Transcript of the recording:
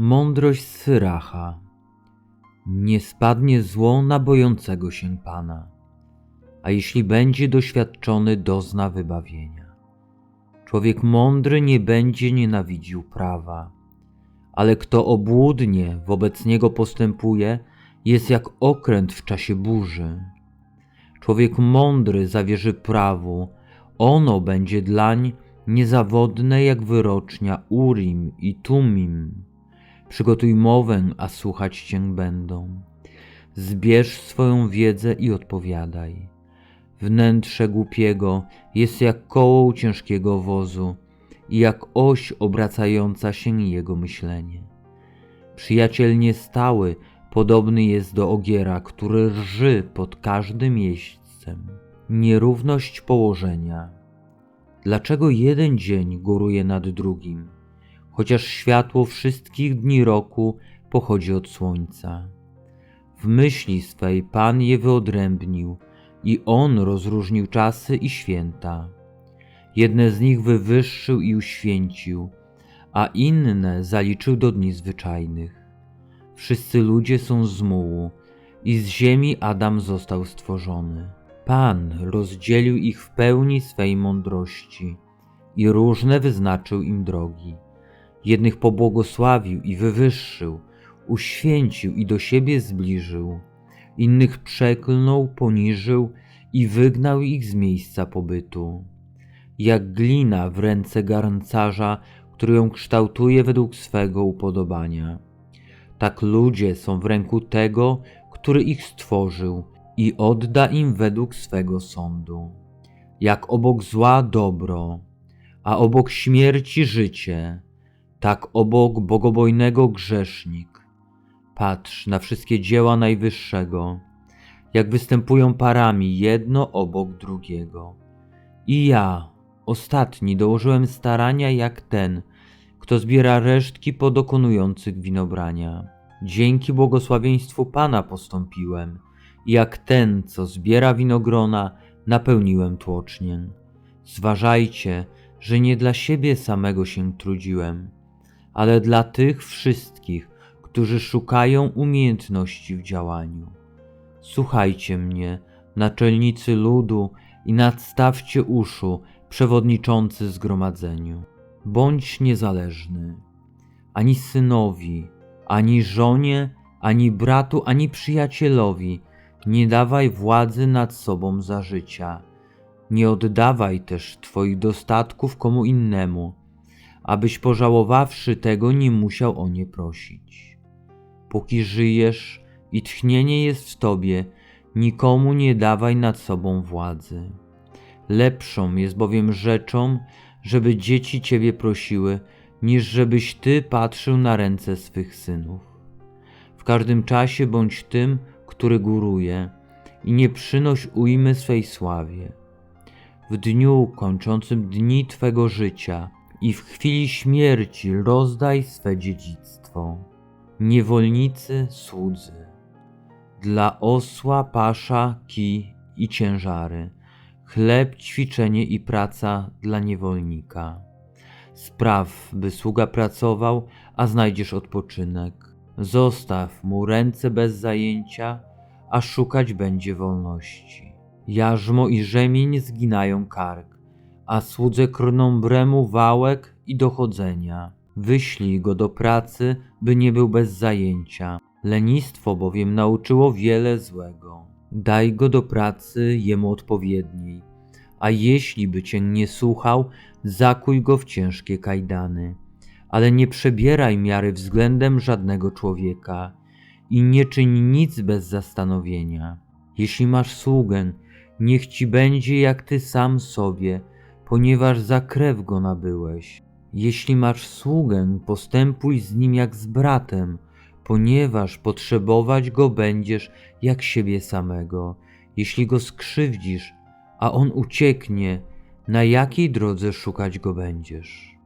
Mądrość Syracha. Nie spadnie zło na bojącego się Pana, a jeśli będzie doświadczony, dozna wybawienia. Człowiek mądry nie będzie nienawidził prawa, ale kto obłudnie wobec niego postępuje, jest jak okręt w czasie burzy. Człowiek mądry zawierzy prawu, ono będzie dlań niezawodne jak wyrocznia Urim i Tumim. Przygotuj mowę, a słuchać cię będą. Zbierz swoją wiedzę i odpowiadaj. Wnętrze głupiego jest jak koło ciężkiego wozu i jak oś obracająca się jego myślenie. Przyjaciel niestały podobny jest do ogiera, który rży pod każdym jeźdźcem. Nierówność położenia. Dlaczego jeden dzień góruje nad drugim, chociaż światło wszystkich dni roku pochodzi od słońca? W myśli swej Pan je wyodrębnił i On rozróżnił czasy i święta. Jedne z nich wywyższył i uświęcił, a inne zaliczył do dni zwyczajnych. Wszyscy ludzie są z mułu i z ziemi Adam został stworzony. Pan rozdzielił ich w pełni swej mądrości i różne wyznaczył im drogi. Jednych pobłogosławił i wywyższył, uświęcił i do siebie zbliżył, innych przeklnął, poniżył i wygnał ich z miejsca pobytu. Jak glina w ręce garncarza, który ją kształtuje według swego upodobania. Tak ludzie są w ręku tego, który ich stworzył i odda im według swego sądu. Jak obok zła dobro, a obok śmierci życie, tak obok bogobojnego grzesznik. Patrz na wszystkie dzieła Najwyższego, jak występują parami jedno obok drugiego. I ja, ostatni, dołożyłem starania jak ten, kto zbiera resztki po dokonujących winobrania. Dzięki błogosławieństwu Pana postąpiłem, jak ten, co zbiera winogrona, napełniłem tłocznię. Zważajcie, że nie dla siebie samego się trudziłem, ale dla tych wszystkich, którzy szukają umiejętności w działaniu. Słuchajcie mnie, naczelnicy ludu, i nadstawcie uszu, przewodniczący zgromadzeniu. Bądź niezależny, ani synowi, ani żonie, ani bratu, ani przyjacielowi nie dawaj władzy nad sobą za życia. Nie oddawaj też Twoich dostatków komu innemu, abyś pożałowawszy tego nie musiał o nie prosić. Póki żyjesz i tchnienie jest w Tobie, nikomu nie dawaj nad sobą władzy. Lepszą jest bowiem rzeczą, żeby dzieci Ciebie prosiły, niż żebyś Ty patrzył na ręce swych synów. W każdym czasie bądź tym, który góruje, i nie przynoś ujmy swej sławie. W dniu kończącym dni Twego życia i w chwili śmierci rozdaj swe dziedzictwo. Niewolnicy słudzy. Dla osła pasza, kij i ciężary, chleb, ćwiczenie i praca dla niewolnika. Spraw, by sługa pracował, a znajdziesz odpoczynek. Zostaw mu ręce bez zajęcia, a szukać będzie wolności. Jarzmo i rzemień zginają kark, a słudze krną bremu wałek i dochodzenia. Wyślij go do pracy, by nie był bez zajęcia. Lenistwo bowiem nauczyło wiele złego. Daj go do pracy jemu odpowiedniej, a jeśli by cię nie słuchał, zakuj go w ciężkie kajdany. Ale nie przebieraj miary względem żadnego człowieka i nie czyń nic bez zastanowienia. Jeśli masz sługę, niech ci będzie jak ty sam sobie, ponieważ za krew go nabyłeś. Jeśli masz sługę, postępuj z nim jak z bratem, ponieważ potrzebować go będziesz jak siebie samego. Jeśli go skrzywdzisz, a on ucieknie, na jakiej drodze szukać go będziesz?